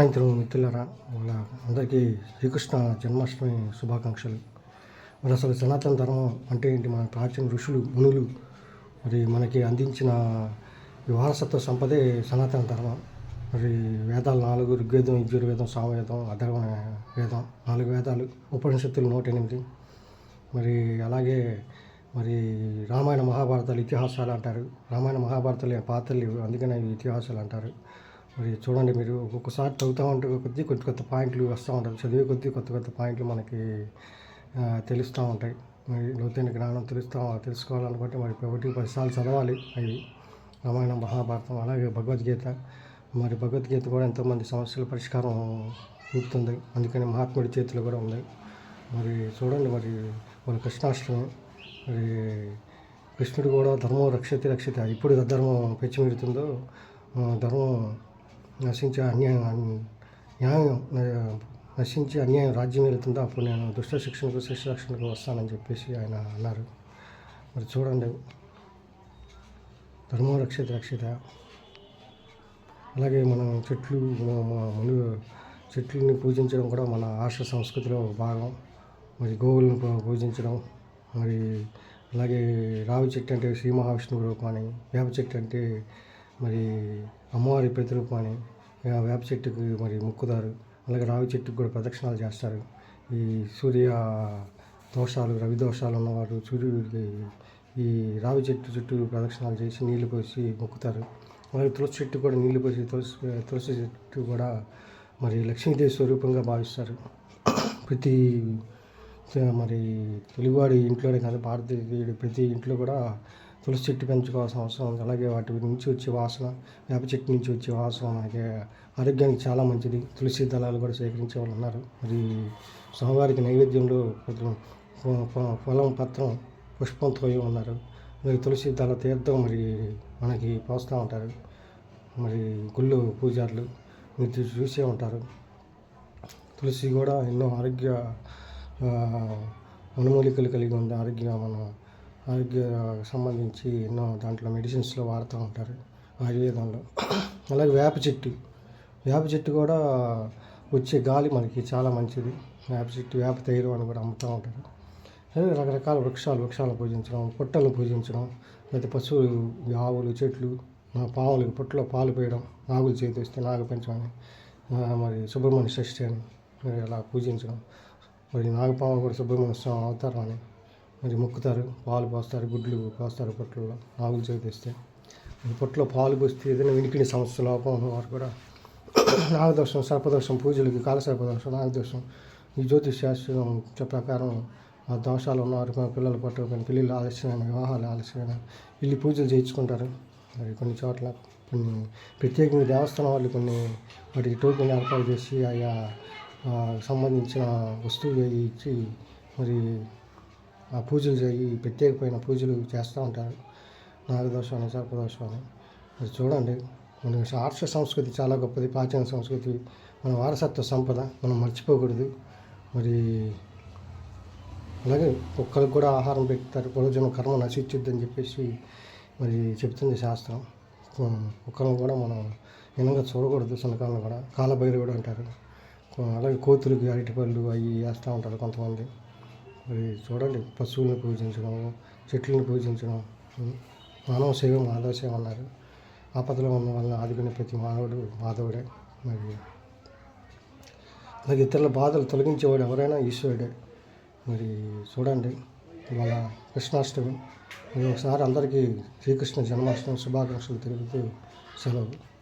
సాయంత్రం మిత్రులరా వాళ్ళ అందరికీ శ్రీకృష్ణ జన్మాష్టమి శుభాకాంక్షలు. మరి అసలు సనాతన ధర్మం అంటే ఏంటి? మన ప్రాచీన ఋషులు మునులు మరి మనకి అందించిన వారసత్వ సంపదే సనాతన ధర్మం. మరి వేదాలు నాలుగు ఋగ్వేదం యజుర్వేదం సామవేదం అధర్వ వేదం నాలుగు వేదాలు ఉపనిషత్తులు నూట ఎనిమిది. మరి అలాగే మరి రామాయణ మహాభారతాలు ఇతిహాసాలు అంటారు. రామాయణ మహాభారతాలు పాత్రలు అందుకనే ఇతిహాసాలు అంటారు. మరి చూడండి మీరు ఒక్కొక్కసారి చదువుతూ ఉంటే కొద్ది కొత్త కొత్త పాయింట్లు వస్తూ ఉంటాయి. చదివే కొద్ది కొత్త కొత్త పాయింట్లు మనకి తెలుస్తూ ఉంటాయి. మరి లోతైన జ్ఞానం తెలుస్తూ తెలుసుకోవాలనుకుంటే మరి ఒకటి పదిసార్లు చదవాలి అవి. రామాయణం మహాభారతం అలాగే భగవద్గీత. మరి భగవద్గీత కూడా ఎంతోమంది సమస్యల పరిష్కారం చూపుతుంది. అందుకని మహాత్ముడి చేతిలో కూడా ఉంది. మరి చూడండి మరి మన కృష్ణాష్టమి. మరి కృష్ణుడు కూడా ధర్మం రక్షతి రక్షిత. ఇప్పుడు ధర్మం పెచ్చిమిడుతుందో ధర్మం నశించే అన్యాయం న్యాయం నశించి అన్యాయం రాజ్యం వెళుతుందో అప్పుడు నేను దుష్ట శిక్షణకు శిక్ష రక్షణకు వస్తానని చెప్పేసి ఆయన అన్నారు మరి చూడండి ధర్మం రక్షిత రక్షిత అలాగే మనం చెట్లు ముందు చెట్లని పూజించడం కూడా మన ఆర్ష సంస్కృతిలో ఒక భాగం మరి గోవులను పూజించడం మరి అలాగే రావి చెట్టు అంటే శ్రీ మహావిష్ణువు రూపం అని వేప చెట్టు అంటే మరి అమ్మవారి ప్రతిరూపం అని వేప చెట్టుకి మరి ముక్కుదారు అలాగే రావి చెట్టుకు కూడా ప్రదక్షిణాలు చేస్తారు. ఈ సూర్య దోషాలు రవి దోషాలు ఉన్నవారు సూర్యుడికి ఈ రావి చెట్టు చుట్టూ ప్రదక్షిణాలు చేసి నీళ్ళు పోసి మొక్కుతారు. అలాగే తులసి చెట్టు కూడా నీళ్ళు పోసి తులసి తులసి చెట్టు కూడా మరి లక్ష్మీదేవి స్వరూపంగా భావిస్తారు. ప్రతి మరి తెలుగువాడి ఇంట్లోనే కాదు భారతీయుడి ప్రతి ఇంట్లో కూడా తులసి చెట్టు పెంచుకోవాల్సిన అవసరం ఉంది. అలాగే వాటి నుంచి వచ్చే వాసన వేప చెట్టు నుంచి వచ్చే వాసన మనకి ఆరోగ్యానికి చాలా మంచిది. తులసి దళాలు కూడా సేకరించే వాళ్ళు ఉన్నారు. మరి స్వామివారికి నైవేద్యంలో కొంచెం పొలం ఫ- పత్రం పుష్పంతో ఉన్నారు. మరి తులసి దళ తీర్థం మరి మనకి పోస్తూ ఉంటారు. మరి గుళ్ళు పూజారులు మీరు చూసే ఉంటారు. తులసి కూడా ఎన్నో ఆరోగ్య అనుమూలికలు కలిగి ఉంది ఆరోగ్య మన ఆరోగ్య సంబంధించి ఎన్నో దాంట్లో మెడిసిన్స్లో వాడుతూ ఉంటారు ఆయుర్వేదంలో. అలాగే వేప చెట్టు. వేప చెట్టు కూడా వచ్చే గాలి మనకి చాలా మంచిది. వేప చెట్టు వేప తైరు అని కూడా అమ్ముతూ ఉంటారు. అలాగే రకరకాల వృక్షాలు వృక్షాలను పూజించడం పుట్టలను పూజించడం లేదా పశువులు ఆవులు చెట్లు పాములకి పుట్టలో పాలు పోయడం నాగులు చేతి వస్తే నాగ పెంచమని మరి సుబ్రహ్మణ్య షష్ఠి అని మరి అలా పూజించడం. మరి నాగపాము కూడా సుబ్రహ్మణ్య స్వామి అవతారం అని మరి మొక్కుతారు పాలు పోస్తారు గుడ్లు పోస్తారు పొట్టలో ఆవులు చేతి పొట్టలో పాలు పోస్తే ఏదైనా వినికిడి సమస్య లోపం వారు కూడా నాగదోషం సర్పదోషం పూజలకి కాలసర్పదోషం నాగదోషం. ఈ జ్యోతిష్ శాస్త్రం ప్రకారం ఆ దోషాలు ఉన్నవారు పిల్లలు పట్టుకొని పెళ్ళిళ్ళు ఆలస్యమైన వివాహాలు ఆలస్యమైన ఇల్లు పూజలు చేయించుకుంటారు. మరి కొన్ని చోట్ల కొన్ని ప్రత్యేకంగా దేవస్థానం వాళ్ళు కొన్ని వాటికి టోకెన్ ఏర్పాటు చేసి ఆయా సంబంధించిన వస్తువులు ఇచ్చి మరి ఆ పూజలు చేయి ప్రత్యేకమైన పూజలు చేస్తూ ఉంటారు. నాగదోషం అని సర్పదోషం అని. మరి చూడండి. మన ఆర్ష సంస్కృతి చాలా గొప్పది. ప్రాచీన సంస్కృతి. మన వారసత్వ సంపద మనం మర్చిపోకూడదు. మరి అలాగే ఒక్కరికి కూడా ఆహారం పెడతారు. పూర్వజన్మ కర్మ నశించుద్దని చెప్పేసి మరి చెప్తుంది శాస్త్రం. కుక్కలను కూడా మనం నిన్నగా చూడకూడదు. సునకాలను కూడా. కాలభైరవుడు అంటారు. అలాగే కోతులకి అరటిపళ్ళు అవి వేస్తూ ఉంటారు కొంతమంది. మరి చూడండి. పశువులను పూజించడం చెట్లను పూజించడం మానవ సేవ మాధవ సేవ అన్నారు. ఆపదలో ఉన్న వాళ్ళని ఆదుకునే ప్రతి మానవుడు మాధవుడే మరి. అలాగే ఇతరుల బాధలు తొలగించేవాడు ఎవరైనా ఈశ్వరుడే మరి. చూడండి ఇవాళ కృష్ణాష్టమి. ఒకసారి అందరికీ శ్రీకృష్ణ జన్మాష్టమి శుభాకాంక్షలు తెలుపుతూ సెలవు.